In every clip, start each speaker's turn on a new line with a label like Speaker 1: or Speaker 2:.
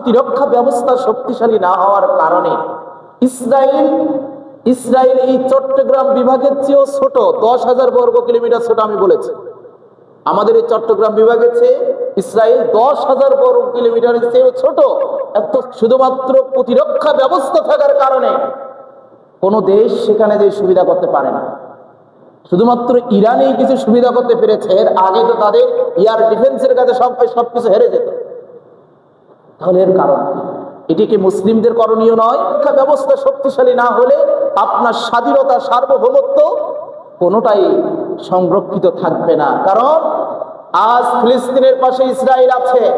Speaker 1: প্রতিরক্ষা ব্যবস্থা শক্তিশালী না হওয়ার কারণে ইসরায়েল ইসরায়েল এই চট্টগ্রাম বিভাগের চেয়েও ছোট, দশ হাজার বর্গ কিলোমিটার ছোট আমি বলেছি। আমাদের এই চট্টগ্রাম বিভাগের চেয়ে ইসরায়েল দশ হাজার বর্গ কিলোমিটারের চেয়েও ছোট। এত শুধুমাত্র প্রতিরক্ষা ব্যবস্থা থাকার কারণে কোনো দেশ সেখানে যে সুবিধা করতে পারে না। শুধুমাত্র ইরানেই কিছু সুবিধা করতে পেরেছে, এর আগে তো তাদের এয়ার ডিফেন্সের কাছে সব সবকিছু হেরে যেত। তাহলে এর কারণ? এটি কি মুসলিমদের করণীয় নয়? শিক্ষা ব্যবস্থা শক্তিশালী না হলে আপনার স্বাধীনতা, সার্বভৌমত্ব কোনোটাই সংরক্ষিত থাকবে না। কারণ আজ ফিলিস্তিনের পাশে ইসরায়েল আছে।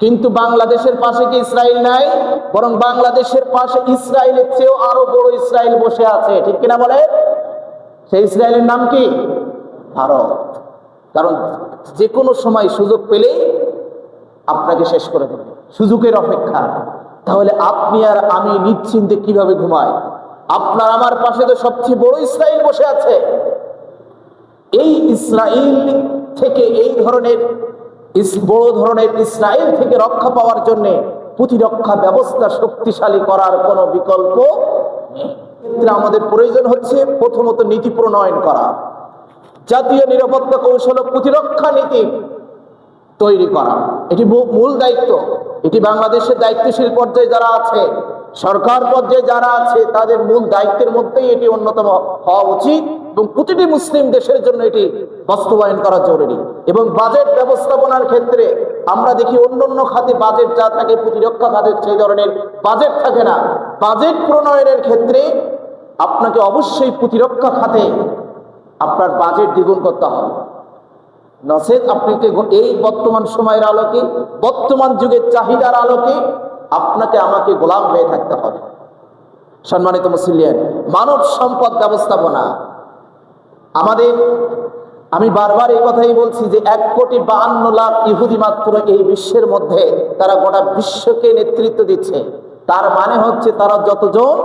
Speaker 1: কিন্তু বাংলাদেশের পাশে কি ইসরায়েল নাই? বরং বাংলাদেশের পাশে ইসরায়েলের চেয়েও আরও বড় ইসরায়েল বসে আছে। ঠিক কিনা বলে সেই ইসরায়েলের নাম কি? ভারত। কারণ যে কোনো সময় সুযোগ পেলেই আপনাকে শেষ করে দেবে। সুযোগের অপেক্ষা। তাহলে আপনি আর আমি নিশ্চিন্তে কীভাবে ঘুমাই? আপনার আমার পাশে তো সবচেয়ে বড় ইসরায়েল বসে আছে। এই ইসরায়েল থেকে এই ধরনের বড় ধরনের ইসরায়েল থেকে রক্ষা পাওয়ার জন্য প্রতিরক্ষা ব্যবস্থা শক্তিশালী করার কোনো বিকল্প নেই। আমাদের প্রয়োজন হচ্ছে প্রথমত নীতি প্রণয়ন করা। জাতীয় নিরাপত্তা কৌশল প্রতিরক্ষা নীতি তৈরি করা। এটি মূল দায়িত্ব। এটি বাংলাদেশের দায়িত্বশীল পর্যায়ে যারা আছে, সরকার পর্যায়ে যারা আছে, তাদের মূল দায়িত্বের মধ্যেই এটি অন্যতম হওয়া উচিত এবং প্রতিটি মুসলিম দেশের জন্য এটি বাস্তবায়ন করা জরুরি। এবং বাজেট ব্যবস্থাপনার ক্ষেত্রে আমরা দেখি অন্য অন্য খাতে বাজেট যা থাকে, প্রতিরক্ষা খাতের সেই ধরনের বাজেট থাকে না। বাজেট প্রণয়নের ক্ষেত্রে আপনাকে অবশ্যই প্রতিরক্ষা খাতে আপনার বাজেট দ্বিগুণ করতে হবে। নচেত আপনাকে এই বর্তমান সময়ের আলোকে, বর্তমান যুগের চাহিদার আলোকে আপনাকে আমাকে গোলাম হয়ে থাকতে হবে। সম্মানিত মুসলিয়ান মানব সম্পদ ব্যবস্থাপনা। আমাদের, আমি বারবার এই কথাই বলছি যে এক কোটি বাহান্ন লাখ ইহুদি মাত্র এই বিশ্বের মধ্যে তারা গোটা বিশ্বকে নেতৃত্ব দিচ্ছে। তার মানে হচ্ছে তারা যতজন,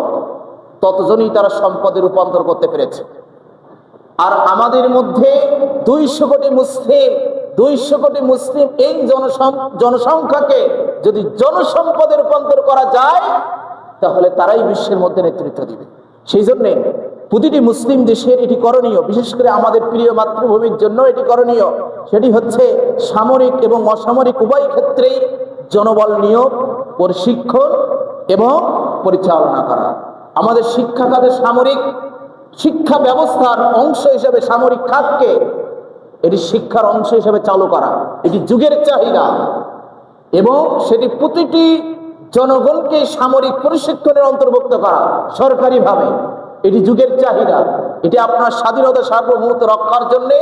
Speaker 1: ততজনই তারা সম্পদে রূপান্তর করতে পেরেছে। আর আমাদের মধ্যে দুইশো কোটি মুসলিম, দুইশো কোটি মুসলিম এই জনসং- জনসংখ্যাকে যদি জনসম্পদে রূপান্তর করা যায়, তাহলে তারাই বিশ্বের মধ্যে নেতৃত্ব দিবে। সেই জন্যে প্রতিটি মুসলিম দেশের এটি করণীয়, বিশেষ করে আমাদের প্রিয় মাতৃভূমির জন্য এটি করণীয়। সেটি হচ্ছে সামরিক এবং অসামরিক উভয় ক্ষেত্রেই জনবল নিয়োগ, প্রশিক্ষণ এবং পরিচালনা করা। আমাদের শিক্ষা খাতে সামরিক শিক্ষা ব্যবস্থার অংশ হিসেবে সামরিক খাতকে এটি শিক্ষার অংশ হিসেবে চালু করা। এটি যুগের চাহিদা এবং সেটি প্রতিটি জনগণকে সামরিক প্রশিক্ষণের অন্তর্ভুক্ত করা সরকারিভাবে। এটি যুগের চাহিদা। এটি আপনার স্বাধীনতা সার্বভৌমত্ব রক্ষার জন্যে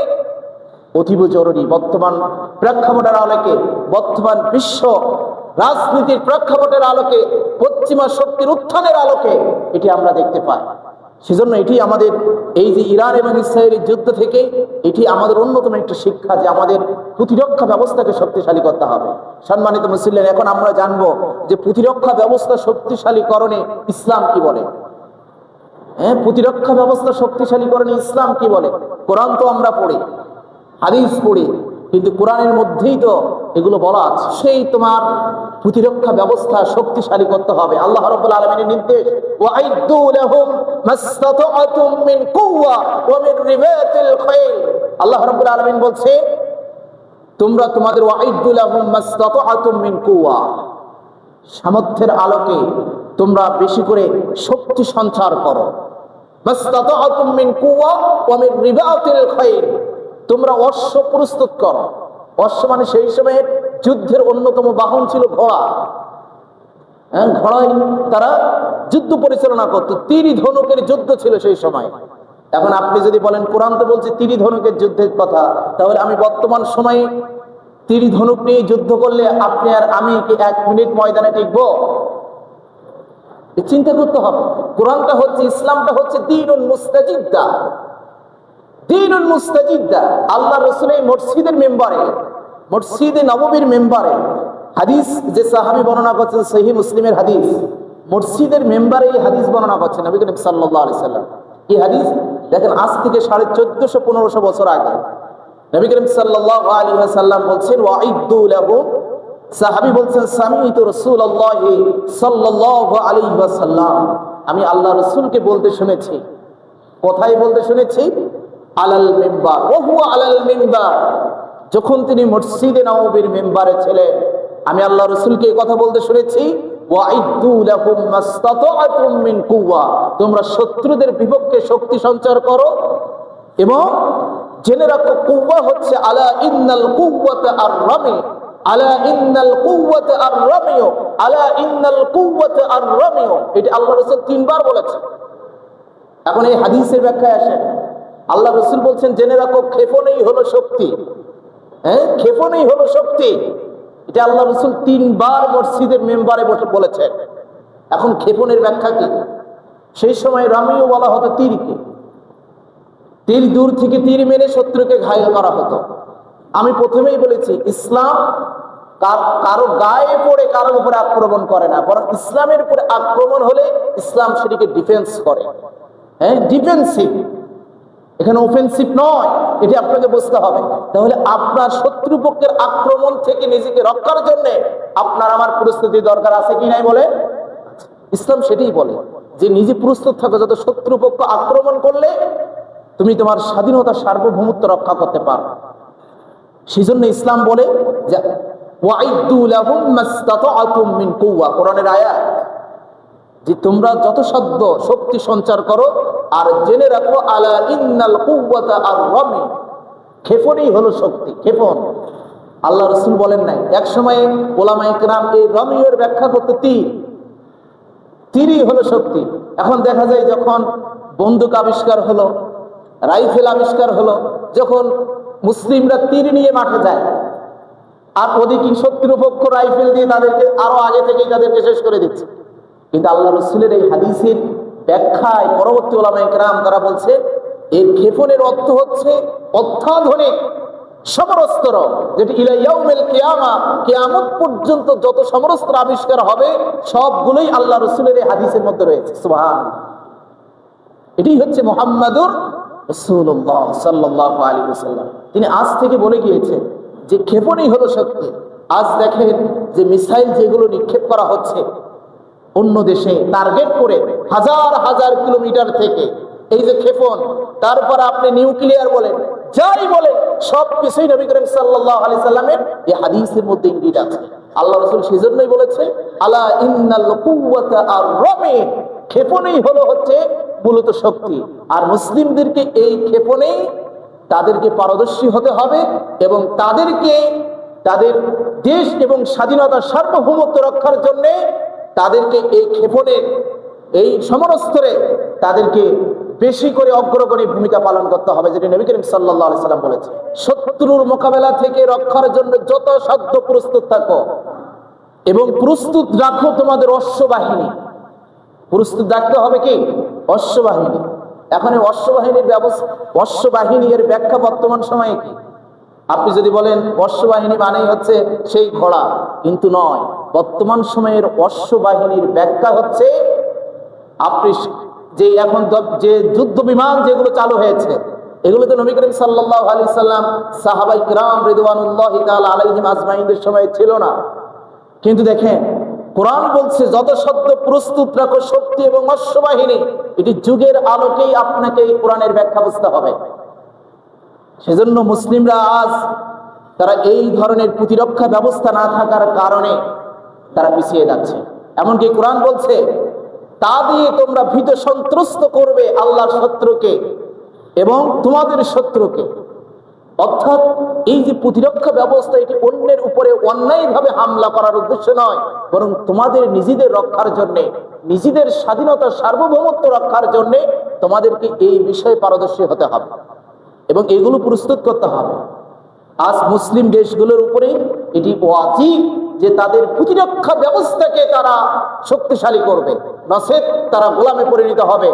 Speaker 1: অতীব জরুরি। বর্তমান প্রেক্ষাপটের আলোকে, বর্তমান বিশ্ব রাজনীতির প্রেক্ষাপটের আলোকে, পশ্চিমা শক্তির উত্থানের আলোকে এটি আমরা দেখতে পাই। সেজন্য এটি আমাদের, এই যে ইরান এবং ইসরায়েলের যুদ্ধ থেকে এটি আমাদের অন্যতম একটা শিক্ষা যে আমাদের প্রতিরক্ষা ব্যবস্থাকে শক্তিশালী করতে হবে। সম্মানিত মুসলিম, এখন আমরা জানব যে প্রতিরক্ষা ব্যবস্থা শক্তিশালীকরণে ইসলাম কি বলে। হ্যাঁ প্রতিরক্ষা ব্যবস্থা শক্তিশালীকরণে ইসলাম কি বলে? কোরআন তো আমরা পড়ি, হাদিস পড়ি, কিন্তু কোরআনের মধ্যেই তো এগুলো বলা আছে। সেই তোমার প্রতিরক্ষা ব্যবস্থা শক্তিশালী করতে হবে। আল্লাহ রাব্বুল আলামিনের নির্দেশ আল্লাহ রাব্বুল আলামিন বলছে, তোমরা তোমাদের সামর্থ্যের আলোকে তোমরা বেশি করে শক্তি সঞ্চার করো। তোমরা অশ্ব প্রস্তুত করো। অশ্ব মানে সেই সময়ে যুদ্ধের অন্যতম বাহন ছিল ঘোড়া। হ্যাঁ ঘোড়ায় তারা যুদ্ধ পরিচালনা করত। তিরি ধনুকের যুদ্ধ ছিল সেই সময়। এখন আপনি যদি বলেন, কোরআন তো বলছে তিরি ধনুকের যুদ্ধের কথা তাহলে আমি বর্তমান সময়ে তিরি ধনুক নিয়ে যুদ্ধ করলে আপনি আর আমি কি এক মিনিট ময়দানে টিকবো? চিন্তা করতে হবে। কোরআনটা হচ্ছে, ইসলামটা হচ্ছে দিনুল মুস্তাজিদ্দা দিনুল মুস্তাজিদ্দা আল্লাহ রসুল এই মসজিদের মেম্বারে। মসজিদে নবমীর মেম্বারে হাদিস যে সাহাবি বর্ণনা করছেন সহি মুসলিমের হাদিস, মসজিদের মেম্বারে এই হাদিস বর্ণনা করছেন নবী করিম সাল্লাহ আলি সাল্লাম। এই হাদিস দেখেন আজ থেকে সাড়ে চোদ্দশো পনেরোশো বছর আগে নবী করিম সাল্লাহ আলী সাল্লাম বলছেন ওয়াইদু লাহু। সাহাবি বলছেন স্বামী তো রসুল আলী সাল্লাম আমি আল্লাহ রসুলকে বলতে শুনেছি। কোথায় বলতে শুনেছি? আলাল মেম্বার। ওহু আলাল মেম্বার। যখন তিনি মসজিদে নবীর মেম্বারে ছিলেন, আমি আল্লাহ রসুলকে কথা বলতে শুনেছি তোমরা শত্রুদের বিপক্ষে শক্তি সঞ্চার করো এবং জেনে রাখো, কুওয়া হচ্ছে আলা ইন্নাল কুওয়াতা আর রামি আলা ইন্নাল কুওয়াতা আর রামিও আলা ইন্নাল কুওয়াতা আর রামিও এটি আল্লাহ রাসূল তিনবার বলেছেন। এখন এই হাদিসের ব্যাখ্যায় আসেন। আল্লাহ রসুল বলছেন, জেনে রাখো, ক্ষেপণেই হলো শক্তি। হ্যাঁ ক্ষেপণেই হলো শক্তি। এটা আল্লাহ রসুল তিনবার মসজিদের মেম্বারে বসে বলেছেন। এখন ক্ষেপণের ব্যাখ্যা কি? সেই সময় রামিও বলা হতো তীরকে। তীর দূর থেকে তীর মেরে শত্রুকে ঘায়ল করা হতো। আমি প্রথমেই বলেছি, ইসলাম কার- কারও গায়ে পড়ে কারোর উপরে আক্রমণ করে না। বরং ইসলামের উপরে আক্রমণ হলে ইসলাম সেটিকে ডিফেন্স করে। হ্যাঁ ডিফেন্সিভ এখানে অফেন্সিভ নয়, এটি আপনাকে বুঝতে হবে। তাহলে আপনার শত্রুপক্ষের আক্রমণ থেকে নিজেকে রক্ষার জন্য আপনার আমার প্রস্তুতি দরকার আছে কি নাই বলে? ইসলাম সেটাই বলে যে নিজে প্রস্তুত থাকো, যত শত্রুপক্ষ আক্রমণ করলে তুমি তোমার স্বাধীনতা, সার্বভৌমত্ব রক্ষা করতে পারো। সেই জন্য ইসলাম বলে যে কোরআনের আয়াত। যে তোমরা যত সাধ্য শক্তি সঞ্চার করো, আর জেনে রাখো, আলা ইন্নাল কুওয়াতা আর রামি ক্ষেপণই হলো শক্তি ক্ষেপণ আল্লাহ রসুল বলেন নাই এক সময় ওলামাই কেরাম এই রমিওর ব্যাখ্যা করতে তীর। তীরই হলো শক্তি। এখন দেখা যায় যখন বন্দুক আবিষ্কার হলো, রাইফেল আবিষ্কার হলো, যখন মুসলিমরা তীর নিয়ে মাঠে যায়, আর ওদিকে শত্রুপক্ষ রাইফেল দিয়ে তাদেরকে আরও আগে থেকেই তাদেরকে শেষ করে দিচ্ছে। কিন্তু আল্লাহ রসুলের এই হাদিসের ব্যাখ্যায় পরবর্তী কেরাম তারা বলছে, এর ক্ষেপণের অর্থ হচ্ছে অত্যাধুনিক সমরস্ত্র যেটি ইলাইয়াউমেল কিয়ামা, কেয়ামত পর্যন্ত যত সমরস্ত্র আবিষ্কার হবে, সবগুলোই আল্লাহ রসুলের এই হাদিসের মধ্যে রয়েছে। সুবহান এটাই হচ্ছে মোহাম্মদুর আলী তিনি আজ থেকে বলে গিয়েছেন যে, ক্ষেপণই হলো সত্যি। আজ দেখেন যে, মিসাইল যেগুলো নিক্ষেপ করা হচ্ছে অন্য দেশে টার্গেট করে হাজার হাজার কিলোমিটার থেকে। এই যে ক্ষেপণ, তারপর আপনি নিউক্লিয়ার বলেন, যাই বলেন, সব কিছুই নবী করিম সাল্লাহ আলি সাল্লামের এই হাদিসের মধ্যে ইঙ্গিত আছে। আল্লাহ রসুল সেজন্যই বলেছে, আলা ইন্নাল আর রমে ক্ষেপণেই হলো হচ্ছে মূলত শক্তি। আর মুসলিমদেরকে এই ক্ষেপণেই তাদেরকে পারদর্শী হতে হবে এবং তাদেরকে তাদের দেশ এবং স্বাধীনতার সার্বভৌমত্ব রক্ষার জন্যে তাদেরকে এই ক্ষেপণে, এই সমরস্তরে তাদেরকে বেশি করে অগ্রগণী ভূমিকা পালন করতে হবে, যেটি নবী করিম সাল্লাম বলেছে শত্রুর মোকাবেলা থেকে রক্ষার জন্য যত সাধ্য প্রস্তুত থাকো এবং প্রস্তুত রাখো তোমাদের অশ্ব বাহিনী প্রস্তুত রাখতে হবে কি? অশ্ব বাহিনী এখন অশ্ব বাহিনীর ব্যবস্থা অশ্ব বাহিনী এর ব্যাখ্যা বর্তমান সময়ে কি? আপনি যদি বলেন অশ্ব বাহিনী মানেই হচ্ছে সেই ঘোড়া। কিন্তু নয়। বর্তমান সময়ের অশ্ব বাহিনীর ব্যাখ্যা হচ্ছে, আপনি যে এখন যে যুদ্ধ বিমান যেগুলো চালু হয়েছে এগুলো তো নবী করিম সাল্লাহ আলি সাল্লাম সাহাবাই গ্রাম রিদওয়ানুল্লাহ আলাইহিম আজমাইনদের সময় ছিল না। কিন্তু দেখেন, কোরআন বলছে, যত সত্য প্রস্তুত রাখো, শক্তি এবং অশ্ব বাহিনী এটি যুগের আলোকেই আপনাকে এই কোরআনের ব্যাখ্যা বুঝতে হবে। সেজন্য মুসলিমরা আজ তারা এই ধরনের প্রতিরক্ষা ব্যবস্থা না থাকার কারণে তারা পিছিয়ে যাচ্ছে। এমনকি কোরআন বলছে, তা দিয়ে তোমরা ভীত সন্ত্রস্ত করবে আল্লাহর শত্রুকে এবং তোমাদের শত্রুকে। অর্থাৎ এই যে প্রতিরক্ষা ব্যবস্থা, এটি অন্যের উপরে অন্যায়ভাবে হামলা করার উদ্দেশ্য নয়, বরং তোমাদের নিজেদের রক্ষার জন্য, নিজেদের স্বাধীনতা সার্বভৌমত্ব রক্ষার জন্যে তোমাদেরকে এই বিষয়ে পারদর্শী হতে হবে। এবং এগুলো প্রস্তুত করতে হবে। আজ মুসলিম দেশগুলোর উপরে এটি ওয়াজিব যে তাদের প্রতিরক্ষা ব্যবস্থাকে তারা শক্তিশালী করবে। নসেদ তারা গোলামে পরিণত হবে।